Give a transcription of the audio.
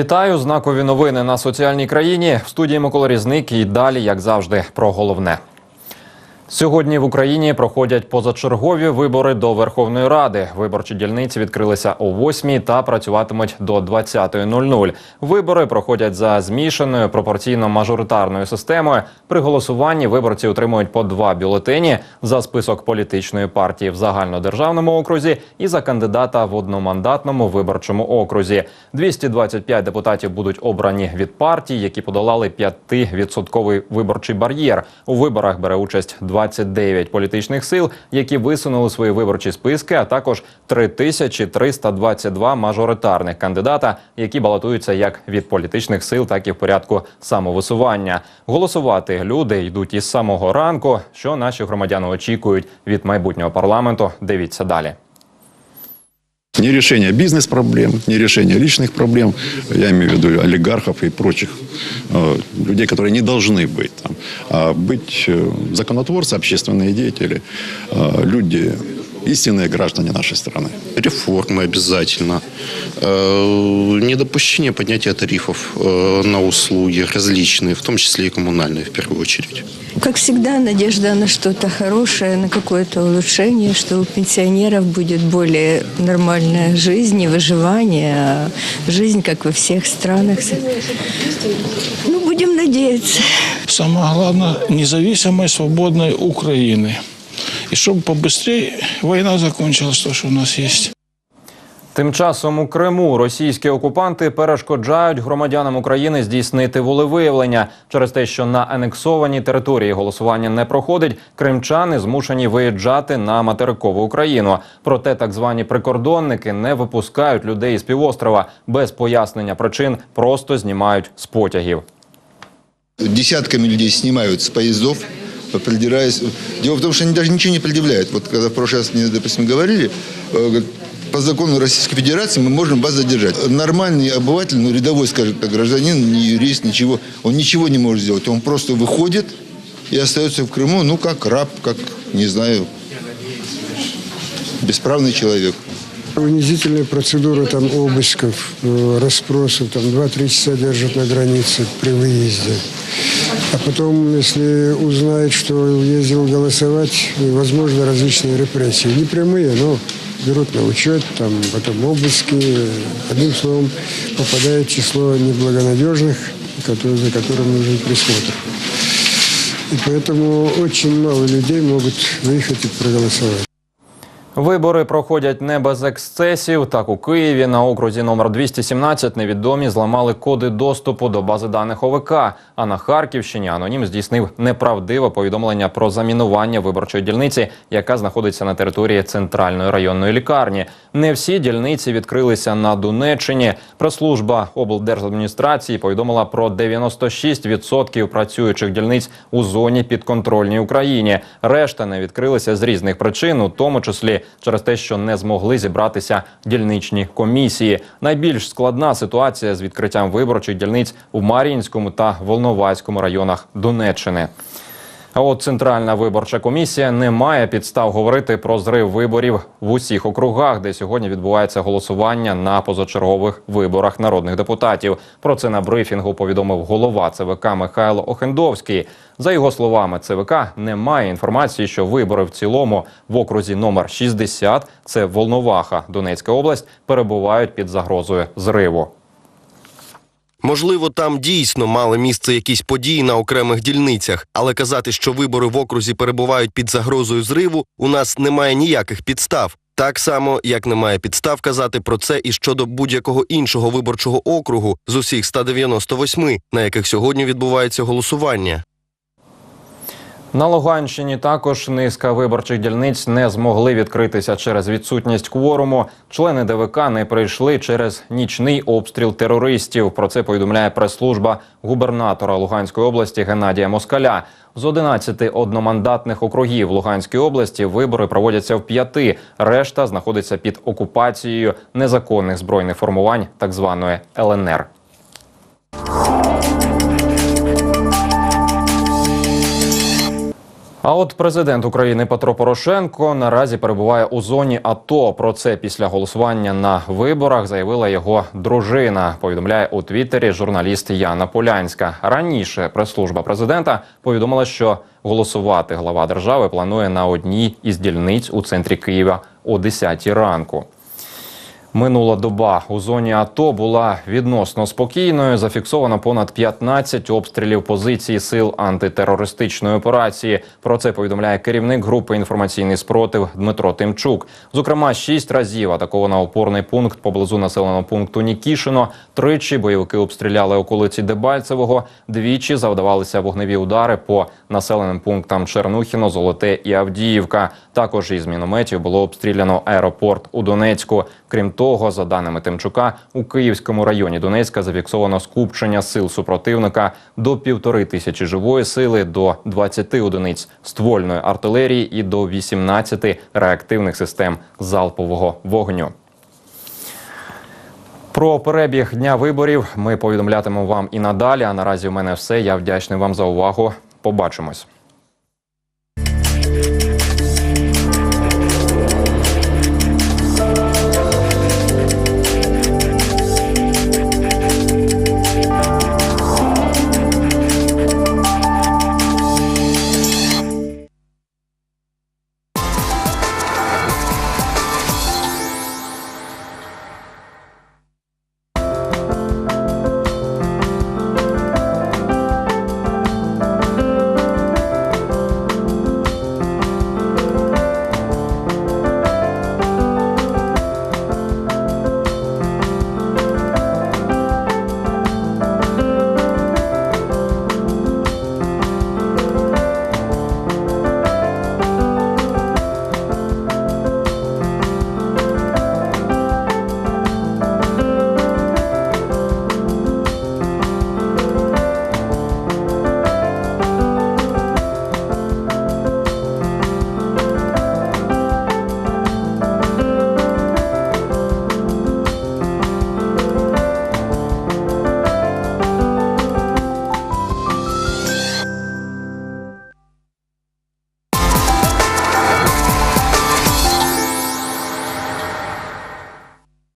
Вітаю знакові новини на соціальній країні. В студії Микола Різник і далі, як завжди, про головне. Сьогодні в Україні проходять позачергові вибори до Верховної Ради. Виборчі дільниці відкрилися о 8 та працюватимуть до 20.00. Вибори проходять за змішаною пропорційно-мажоритарною системою. При голосуванні виборці отримують по два бюлетені за список політичної партії в загальнодержавному окрузі і за кандидата в одномандатному виборчому окрузі. 225 депутатів будуть обрані від партій, які подолали 5-відсотковий виборчий бар'єр. У виборах бере участь 29 політичних сил, які висунули свої виборчі списки, а також 3322 мажоритарних кандидата, які балотуються як від політичних сил, так і в порядку самовисування. Голосувати люди йдуть із самого ранку. Що наші громадяни очікують від майбутнього парламенту? Дивіться далі. Не решение бизнес-проблем, не решение личных проблем, я имею в виду олигархов и прочих э, людей, которые не должны быть там, а быть э, законотворцы, общественные деятели, э, люди, истинные граждане нашей страны. Реформы обязательно. Э, Недопущение поднятия тарифов э, на услуги различные, в том числе и коммунальные в первую очередь. Как всегда, надежда на что-то хорошее, на какое-то улучшение, что у пенсионеров будет более нормальная жизнь и выживание, а жизнь, как во всех странах. Ну, будем надеяться. Самое главное – независимой, свободной Украины. И чтобы побыстрее война закончилась, то, что у нас есть. Тим часом у Криму російські окупанти перешкоджають громадянам України здійснити волевиявлення через те, що на анексованій території голосування не проходить. Кримчани змушені виїжджати на материкову Україну. Проте так звані прикордонники не випускають людей з півострова без пояснення причин, просто знімають з потягів. десятками людей снимают с поездов, придираясь. Дело в том, что они даже ничего не предъявляют. Вот когда в прошлый раз мне, допустим, говорили, э, по закону Российской Федерации мы можем вас задержать. Нормальный обыватель, ну, рядовой, скажем так, гражданин, не юрист, ничего, он ничего не может сделать. Он просто выходит и остается в Крыму, ну, как раб, как, не знаю, бесправный человек. Унизительные процедуры там обысков, э, расспросов, там 2-3 часа держат на границе при выезде. А потом, если узнают, что ездил голосовать, возможно различные репрессии. Не прямые, но берут на учет, там потом обыски. Одним словом, попадает число неблагонадежных, за которым нужен присмотр. И поэтому очень мало людей могут выехать и проголосовать. Вибори проходять не без ексцесів. Так у Києві на окрузі номер 217 невідомі зламали коди доступу до бази даних ОВК. А на Харківщині анонім здійснив неправдиве повідомлення про замінування виборчої дільниці, яка знаходиться на території центральної районної лікарні. Не всі дільниці відкрилися на Донеччині. Прес-служба облдержадміністрації повідомила про 96% працюючих дільниць у зоні підконтрольній Україні. Решта не відкрилися з різних причин, у тому числі через те, що не змогли зібратися дільничні комісії. Найбільш складна ситуація з відкриттям виборчих дільниць у Мар'їнському та Волноваському районах Донеччини. А от Центральна виборча комісія не має підстав говорити про зрив виборів в усіх округах, де сьогодні відбувається голосування на позачергових виборах народних депутатів. Про це на брифінгу повідомив голова ЦВК Михайло Охендовський. За його словами, ЦВК не має інформації, що вибори в цілому в окрузі номер 60, це Волноваха, Донецька область, перебувають під загрозою зриву. Можливо, там дійсно мали місце якісь події на окремих дільницях, але казати, що вибори в окрузі перебувають під загрозою зриву, у нас немає ніяких підстав. Так само, як немає підстав казати про це і щодо будь-якого іншого виборчого округу з усіх 198, на яких сьогодні відбувається голосування. На Луганщині також низка виборчих дільниць не змогли відкритися через відсутність кворуму. Члени ДВК не прийшли через нічний обстріл терористів. Про це повідомляє прес-служба губернатора Луганської області Геннадія Москаля. З 11 одномандатних округів Луганської області вибори проводяться в п'яти. Решта знаходиться під окупацією незаконних збройних формувань так званої ЛНР. А от президент України Петро Порошенко наразі перебуває у зоні АТО. Про це після голосування на виборах заявила його дружина. Повідомляє у Твіттері журналіст Яна Полянська. Раніше прес-служба президента повідомила, що голосувати глава держави планує на одній із дільниць у центрі Києва о 10 ранку. Минула доба у зоні АТО була відносно спокійною. Зафіксовано понад 15 обстрілів позицій сил антитерористичної операції. Про це повідомляє керівник групи інформаційний спротив Дмитро Тимчук. Зокрема, шість разів атаковано опорний пункт поблизу населеного пункту Нікішино. Тричі бойовики обстріляли околиці Дебальцевого. Двічі завдавалися вогневі удари по населеним пунктам Чернухіно, Золоте і Авдіївка. Також із мінометів було обстріляно аеропорт у Донецьку. Крім того, за даними Тимчука, у Київському районі Донецька зафіксовано скупчення сил супротивника до півтори тисячі живої сили, до 20 одиниць ствольної артилерії і до 18 реактивних систем залпового вогню. Про перебіг дня виборів ми повідомлятимемо вам і надалі. А наразі в мене все. Я вдячний вам за увагу. Побачимось.